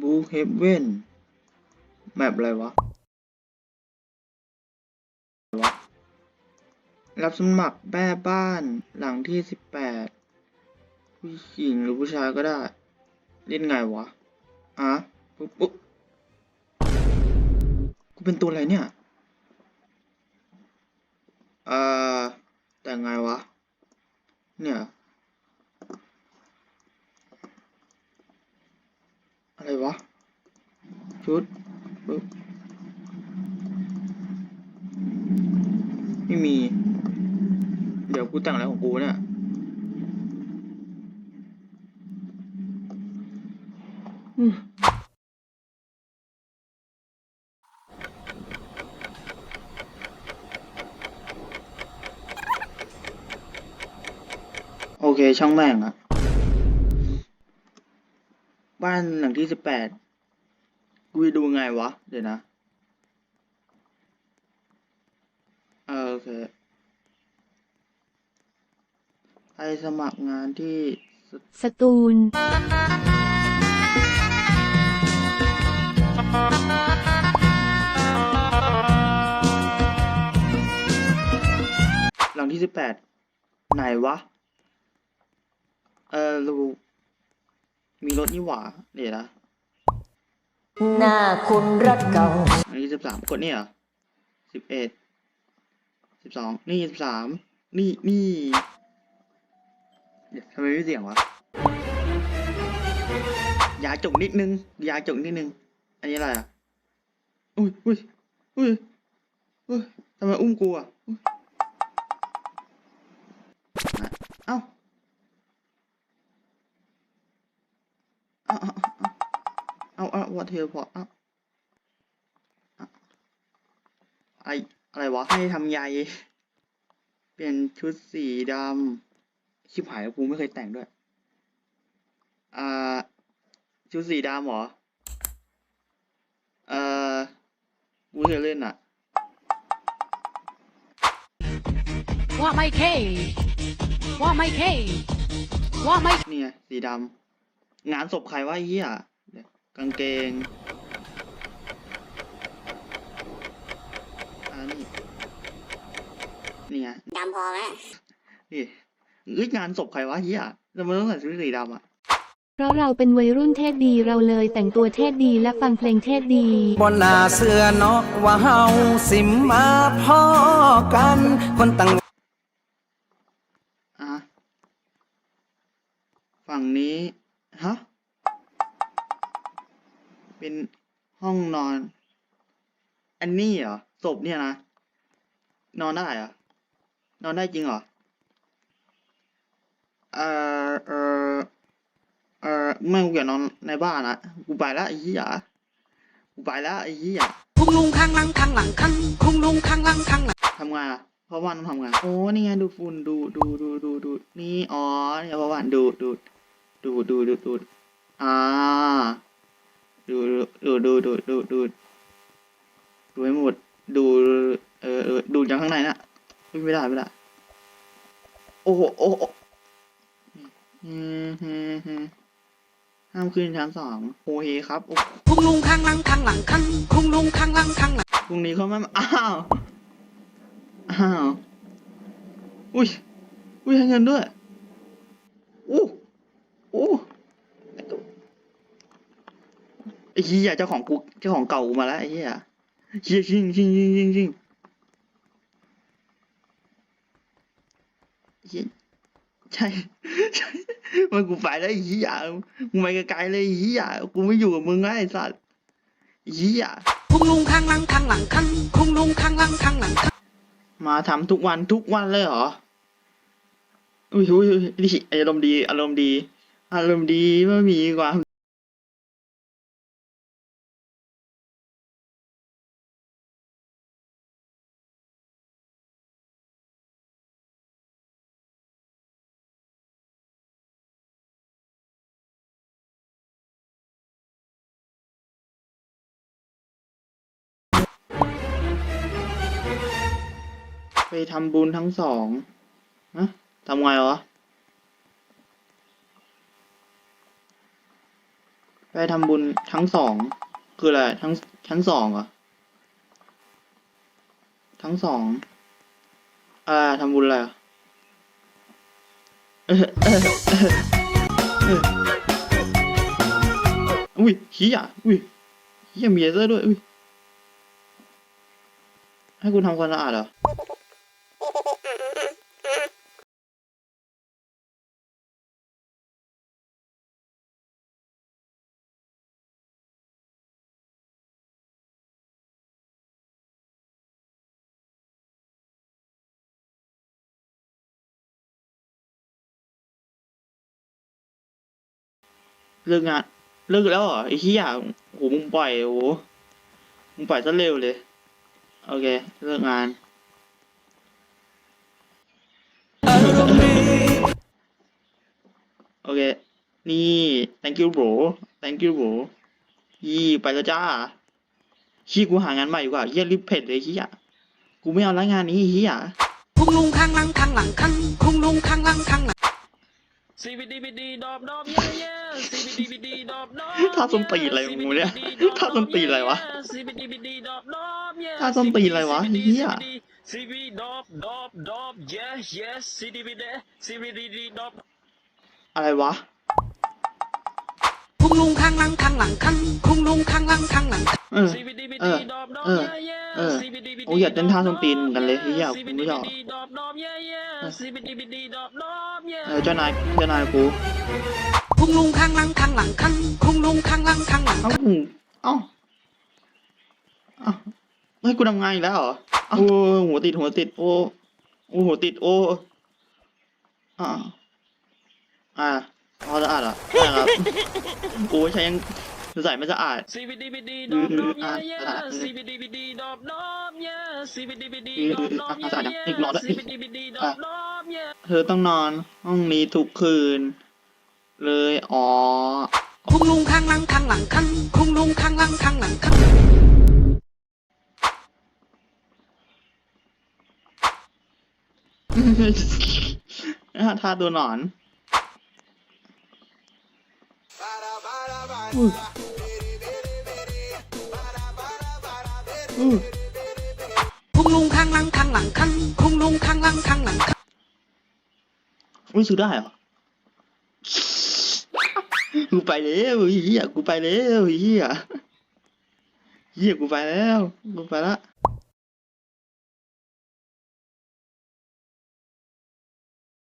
บูเฮเว่นแมปอะไรวะอะไรวะรับสมัครแม่บ้านหลังที่สิบแปดผู้หญิงหรือผู้ชายก็ได้ เล่นไงวะอะปุ๊บปุ๊บกูเป็นตัวอะไรเนี่ยเอ่อแต่ไงวะ เนี่ย อะไรวะ ชุดปึ๊บไม่มี เดี๋ยวกูแต่งอะไรของกูเนี่ยโอเค ช่างแม่งอะบ้านหลังที่สิบแปดกูดูไงวะ เดี๋ยวนะ เออโอเค ไปสมัครงานที่สสตูล หลังที่สิบแปดไหนวะ เออเรามีรถนี่หว่าเดี๋ยวนะหน้าคุณรักเก่า อันนี้สิบสามกดนี่เหรอสิบเอ็ดสิบสองนี่สิบสามนี่นี่เดี๋ยว ทำไมไม่เสียงวะยาจกนิดนึง ยาจกนิดนึง อันนี้อะไรอะ อุ้ยอุ้ยอุ้ยอุ้ยทำไมอุ้มกูอะอุ๊ยอะเอ้าเอาเอาเอาเอาวัดเทลพอเอาไออะไรวะ ให้ทำใยเปลี่ยนชุดสีดำ ชิบหายแล้วกูไม่เคยแต่งด้วย อ่า ชุดสีดำเหรอ เอ่อ กูเคยเล่นอะ ว่าไม่เค ว่าไม่เค ว่าไม่นี่ไงสีดำ งานศพใครวะไอ้เหี้ยเดี๋ยวกางเกงอ่านี่นี่ไงดำพอไหมนี่ เอ้ยงานศพใครวะเหี้ยทำไมต้องใส่ชุดสีดำอะเพราะเราเป็นวัยรุ่นเทศดีเราเลยแต่งตัวเทศดีและฟังเพลงเทศดีบนหน้าเสื้อเนาะว่าเฮาสิมาพ่อกัน คนตั้งอะฝั่งนี้ฮะเป็นห้องนอน อันนี้เหรอศพเนี่ยนะนอนได้เหรอนอนได้จริงเหรอ เออเออเออเมื่อกูอยากนอนในบ้านอะกูไปละไอ้เหี้ยกูไปละไอ้เหี้ยคุงลุงข้างหลังข้างหลังข้างคุงลุงข้างหลังข้างหลังทำงานอะเพราะว่าต้องทำงานโอ้นี่ไงดูฝุ่นดูดูดูดูดูนี่อ๋อเนี่เพราะว่าดูดูดูดูดูดูอ่าดูดูดูดูดูดูดูไม่หมดดูเออดูจากข้างในนะไม่ได้ไม่ได้โอ้โห อืมฮึฮึห้ามขึ้นชั้นสองโอเคครับโอ้คุงลุงข้างหลังข้างหลังข้างคุงลุงข้างหลังข้างหลังพรุ่งนี้เขาไม่มาอ้าว อ้าว อุ้ย อุ้ยให้เงินด้วยอู้อู้ไอ้เหี้ยเจ้าของกูเจ้าของเก่ากูมาแล้วไอ้เหี้ยเหี้ยจริงจริงจริงจริงจริงเหี้ย ใช่ใช่มันกูไปแล้วไอ้เหี้ยมึงไปไกลๆเลยไอ้เหี้ยกูไม่อยู่กับมึงแล้วไอ้สัตว์ไอ้เหี้ยคุงลุงข้างหลังข้างหลังข้างคุงลุงข้างหลังข้างหลังข้างมาทำทุกวันทุกวันเลยเหรออุ้ยอุ้ยอุ้ยนี่อารมณ์ดีอารมณ์ดี อารมณ์ดีไม่มีความ ไปทำบุญทั้งสองฮะทำไงวะ ไปทำบุญทั้งสอง คืออะไร ทั้งชั้นสองเหรอ ทั้งสอง อ่าทำบุญอะไรอะเออเออเออเอออุ้ยเฮียอุ้ยเฮียมีเลเซอร์ด้วย อุ้ย ให้คุณทำความสะอาดเหรอ เลิกงานเลิกแล้วเหรอไอ้เหี้ยโหมึงปล่อยโหมึงปล่อยซะเร็วเลย โอเค เลิกงานโอเค นี่ thank you bro thank you bro ยี่ไปแล้วจ้าชี้กูหางานใหม่ดีกว่าเฮียรีบเผ็ดเลยเฮียกูไม่เอาแล้วงานนี้เฮียคุณลุงข้างลังข้างหลังข้างคุณลุงข้างลังข้างหลัง CBDBD ดอบดอบเย่เย่ CBDBD ดอบดอบท่าส้นตีนอะไรของมึงเนี่ยท่าส้นตีนอะไรวะ CBDBD ดอบดอบเย่ท่าส้นตีนอะไรวะเหี้ย CB ดอบดอบดอบ yes yes CBDBD CBDBD ดอบอะไรวะคุณ ลุงข้างหลังข้างหลังข้างคุณลุงข้างหลังข้างหลังเออ CBDBD เออดอบดอบเออเย่เย่เออ CBDBD โอ้ยอยากเต้นท่าส้นตีนเหมือนกันเลยเหี้ยกูไม่ชอบ CBDBD ดอบดอบเย่เย่ CBDBD ดอบดอบเย่เออเจ้านายเจ้านายกูคุณลุงข้างหลังข้างหลังข้างคุณลุงข้างหลังข้างหลังเอ้ามึงเอ้าเอ้าเฮ้ยกูทำงานอีกแล้วเหรอเอ้าโอ้หัวติดหัวติดโอ้โอ้หัวติดโอ้อ่าอ่าพอ สะอาดเหรอะใช่ครับโอ้ยใช้ยังใส่ไม่สะอาด CBDBD อืดอมบดอบอะเย่อะเย่ CBDBD ดอบดอบเย่ CBDBD อืมดอบดอบอะเย่อะเย่อีกรอบแล้ว CBDBD ดอบดอบเย่เธอต้องนอนห้องนี้ทุกคืน เลยอ๋อคุณลุงข้างหลังข้างหลังข้างคุณลุงข้างหลังข้างหลังข้างท่าตัวหนอน อุ้ยอุ้ยคุณลุงข้างหลังข้างหลังข้างคุณลุงข้างหลังข้างหลังข้างอุ้ยซื้อได้เหรอกูไปแล้วเฮียกูไปแล้วเฮียเฮียกูไปแล้วกูไปละ